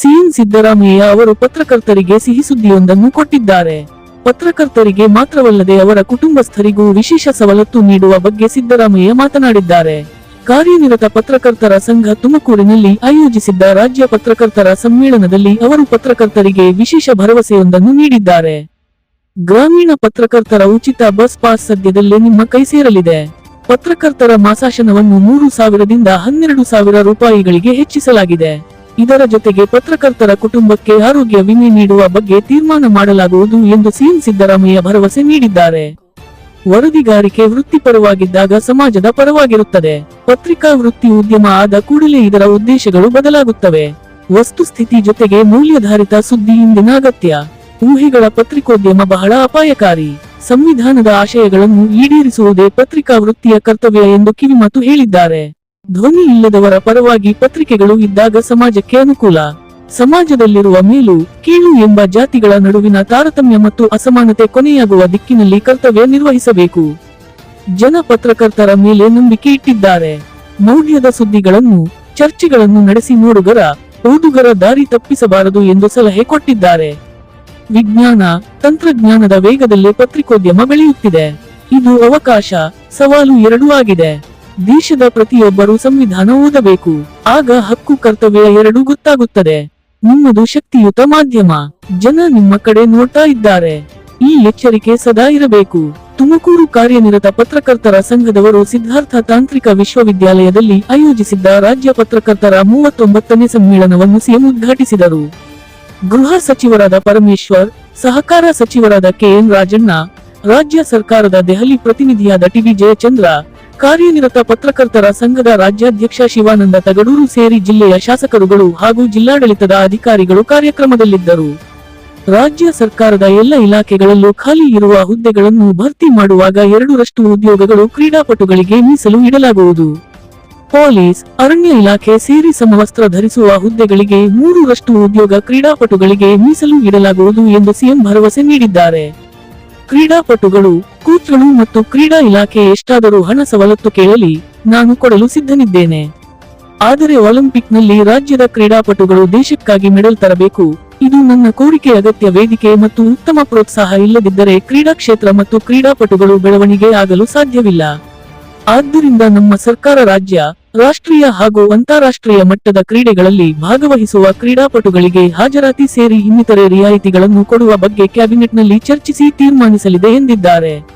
CM Siddaramaiah ಅವರು ಪತ್ರಕರ್ತರಿಗೆ ಸಿಹಿ ಸುದ್ದಿಯೊಂದನ್ನು ಕೊಟ್ಟಿದ್ದಾರೆ. ಪತ್ರಕರ್ತರಿಗೆ ಮಾತ್ರವಲ್ಲದೆ ಅವರ ಕುಟುಂಬಸ್ಥರಿಗೂ ವಿಶೇಷ ಸವಲತ್ತು ನೀಡುವ ಬಗ್ಗೆ ಸಿದ್ದರಾಮಯ್ಯ ಮಾತನಾಡಿದ್ದಾರೆ. ಕಾರ್ಯನಿರತ ಪತ್ರಕರ್ತರ ಸಂಘ ತುಮಕೂರಿನಲ್ಲಿ ಆಯೋಜಿಸಿದ್ದ ರಾಜ್ಯ ಪತ್ರಕರ್ತರ ಸಮ್ಮೇಳನದಲ್ಲಿ ಅವರು ಪತ್ರಕರ್ತರಿಗೆ ವಿಶೇಷ ಭರವಸೆಯೊಂದನ್ನು ನೀಡಿದ್ದಾರೆ. ಗ್ರಾಮೀಣ ಪತ್ರಕರ್ತರ ಉಚಿತ ಬಸ್ ಪಾಸ್ ಸದ್ಯದಲ್ಲೇ ನಿಮ್ಮ ಕೈ ಸೇರಲಿದೆ. ಪತ್ರಕರ್ತರ ಮಾಸಾಶನವನ್ನು ಮೂರು ಸಾವಿರದಿಂದ ಹನ್ನೆರಡು ಸಾವಿರ ರೂಪಾಯಿಗಳಿಗೆ ಹೆಚ್ಚಿಸಲಾಗಿದೆ. ಇದರ ಜೊತೆಗೆ ಪತ್ರಕರ್ತರ ಕುಟುಂಬಕ್ಕೆ ಆರೋಗ್ಯ ವಿಮೆ ನೀಡುವ ಬಗ್ಗೆ ತೀರ್ಮಾನ ಮಾಡಲಾಗುವುದು ಎಂದು ಸಿಎಂ ಸಿದ್ದರಾಮಯ್ಯ ಭರವಸೆ ನೀಡಿದ್ದಾರೆ. ವರದಿಗಾರಿಕೆ ವೃತ್ತಿಪರವಾಗಿದ್ದಾಗ ಸಮಾಜದ ಪರವಾಗಿರುತ್ತದೆ. ಪತ್ರಿಕಾ ವೃತ್ತಿ ಉದ್ಯಮ ಆದ ಕೂಡಲೇ ಇದರ ಉದ್ದೇಶಗಳು ಬದಲಾಗುತ್ತವೆ. ವಸ್ತುಸ್ಥಿತಿ ಜೊತೆಗೆ ಮೌಲ್ಯಧಾರಿತ ಸುದ್ದಿ ಇಂದಿನ ಅಗತ್ಯ. ಊಹೆಗಳ ಪತ್ರಿಕೋದ್ಯಮ ಬಹಳ ಅಪಾಯಕಾರಿ. ಸಂವಿಧಾನದ ಆಶಯಗಳನ್ನು ಈಡೇರಿಸುವುದೇ ಪತ್ರಿಕಾ ವೃತ್ತಿಯ ಕರ್ತವ್ಯ ಎಂದು ಕಿವಿಮಾತು ಹೇಳಿದ್ದಾರೆ. ಧ್ವನಿ ಇಲ್ಲದವರ ಪರವಾಗಿ ಪತ್ರಿಕೆಗಳು ಇದ್ದಾಗ ಸಮಾಜಕ್ಕೆ ಅನುಕೂಲ. ಸಮಾಜದಲ್ಲಿರುವ ಮೇಲು, ಕೀಳು ಎಂಬ ಜಾತಿಗಳ ನಡುವಿನ ತಾರತಮ್ಯ ಮತ್ತು ಅಸಮಾನತೆ ಕೊನೆಯಾಗುವ ದಿಕ್ಕಿನಲ್ಲಿ ಕರ್ತವ್ಯ ನಿರ್ವಹಿಸಬೇಕು. ಜನ ಪತ್ರಕರ್ತರ ಮೇಲೆ ನಂಬಿಕೆ ಇಟ್ಟಿದ್ದಾರೆ. ಮೌಢ್ಯದ ಸುದ್ದಿಗಳನ್ನು, ಚರ್ಚೆಗಳನ್ನು ನಡೆಸಿ ನೋಡುಗರ ಓದುಗರ ದಾರಿ ತಪ್ಪಿಸಬಾರದು ಎಂದು ಸಲಹೆ ಕೊಟ್ಟಿದ್ದಾರೆ. ವಿಜ್ಞಾನ, ತಂತ್ರಜ್ಞಾನದ ವೇಗದಲ್ಲಿ ಪತ್ರಿಕೋದ್ಯಮ ಬೆಳೆಯುತ್ತಿದೆ. ಇದು ಅವಕಾಶ, ಸವಾಲು ಎರಡೂ ಆಗಿದೆ. ದೇಶದ ಪ್ರತಿಯೊಬ್ಬರೂ ಸಂವಿಧಾನ ಓದಬೇಕು. ಆಗ ಹಕ್ಕು ಕರ್ತವ್ಯ ಎರಡೂ ಗೊತ್ತಾಗುತ್ತದೆ. ನಿಮ್ಮದು ಶಕ್ತಿಯುತ ಮಾಧ್ಯಮ. ಜನ ನಿಮ್ಮ ಕಡೆ ನೋಡ್ತಾ ಇದ್ದಾರೆ. ಈ ಎಚ್ಚರಿಕೆ ಸದಾ ಇರಬೇಕು. ತುಮಕೂರು ಕಾರ್ಯನಿರತ ಪತ್ರಕರ್ತರ ಸಂಘದವರು ಸಿದ್ಧಾರ್ಥ ತಾಂತ್ರಿಕ ವಿಶ್ವವಿದ್ಯಾಲಯದಲ್ಲಿ ಆಯೋಜಿಸಿದ್ದ ರಾಜ್ಯ ಪತ್ರಕರ್ತರ ಮೂವತ್ತೊಂಬತ್ತನೇ ಸಮ್ಮೇಳನವನ್ನು ಸಿಎಂ ಉದ್ಘಾಟಿಸಿದರು. ಗೃಹ ಸಚಿವರಾದ ಪರಮೇಶ್ವರ್, ಸಹಕಾರ ಸಚಿವರಾದ ಕೆಎನ್ ರಾಜಣ್ಣ, ರಾಜ್ಯ ಸರ್ಕಾರದ ದೆಹಲಿ ಪ್ರತಿನಿಧಿಯಾದ ಟಿವಿ ಜಯಚಂದ್ರ ಕಾರ್ಯನಿರತ ಪತ್ರಕರ್ತರ ಸಂಘದ ರಾಜ್ಯಾಧ್ಯಕ್ಷ ಶಿವಾನಂದ ತಗಡೂರು ಸೇರಿ ಜಿಲ್ಲೆಯ ಶಾಸಕರುಗಳು ಹಾಗೂ ಜಿಲ್ಲಾಡಳಿತದ ಅಧಿಕಾರಿಗಳು ಕಾರ್ಯಕ್ರಮದಲ್ಲಿದ್ದರು. ರಾಜ್ಯ ಸರ್ಕಾರದ ಎಲ್ಲ ಇಲಾಖೆಗಳಲ್ಲೂ ಖಾಲಿ ಇರುವ ಹುದ್ದೆಗಳನ್ನು ಭರ್ತಿ ಮಾಡುವಾಗ ಎರಡರಷ್ಟು ಉದ್ಯೋಗಗಳು ಕ್ರೀಡಾಪಟುಗಳಿಗೆ ಮೀಸಲು ಇಡಲಾಗುವುದು. ಪೊಲೀಸ್, ಅರಣ್ಯ ಇಲಾಖೆ ಸೇರಿ ಸಮವಸ್ತ್ರ ಧರಿಸುವ ಹುದ್ದೆಗಳಿಗೆ ಮೂರರಷ್ಟು ಉದ್ಯೋಗ ಕ್ರೀಡಾಪಟುಗಳಿಗೆ ಮೀಸಲು ಇಡಲಾಗುವುದು ಎಂದು ಸಿಎಂ ಭರವಸೆ ನೀಡಿದ್ದಾರೆ. ಕ್ರೀಡಾಪಟುಗಳು ಕೋಚ್ಗಳು ಮತ್ತು ಕ್ರೀಡಾ ಇಲಾಖೆ ಎಷ್ಟಾದರೂ ಹಣ ಸವಲತ್ತು ಕೇಳಲಿ, ನಾನು ಕೊಡಲು ಸಿದ್ಧನಿದ್ದೇನೆ. ಆದರೆ ಒಲಿಂಪಿಕ್ನಲ್ಲಿ ರಾಜ್ಯದ ಕ್ರೀಡಾಪಟುಗಳು ದೇಶಕ್ಕಾಗಿ ಮೆಡಲ್ ತರಬೇಕು. ಇದು ನನ್ನ ಕೋರಿಕೆ ಅಗತ್ಯ ವೇದಿಕೆ ಮತ್ತು ಉತ್ತಮ ಪ್ರೋತ್ಸಾಹ ಇಲ್ಲದಿದ್ದರೆ ಕ್ರೀಡಾ ಕ್ಷೇತ್ರ ಮತ್ತು ಕ್ರೀಡಾಪಟುಗಳು ಬೆಳವಣಿಗೆ ಆಗಲು ಸಾಧ್ಯವಿಲ್ಲ. ಆದ್ದರಿಂದ ನಮ್ಮ ಸರ್ಕಾರ ರಾಜ್ಯ ರಾಷ್ಟ್ರೀಯ ಹಾಗೂ ಅಂತಾರಾಷ್ಟ್ರೀಯ ಮಟ್ಟದ ಕ್ರೀಡೆಗಳಲ್ಲಿ ಭಾಗವಹಿಸುವ ಕ್ರೀಡಾಪಟುಗಳಿಗೆ ಹಾಜರಾತಿ ಸೇರಿ ಇನ್ನಿತರೆ ರಿಯಾಯಿತಿಗಳನ್ನು ಕೊಡುವ ಬಗ್ಗೆ ಕ್ಯಾಬಿನೆಟ್ನಲ್ಲಿ ಚರ್ಚಿಸಿ ತೀರ್ಮಾನಿಸಲಿದೆ ಎಂದಿದ್ದಾರೆ.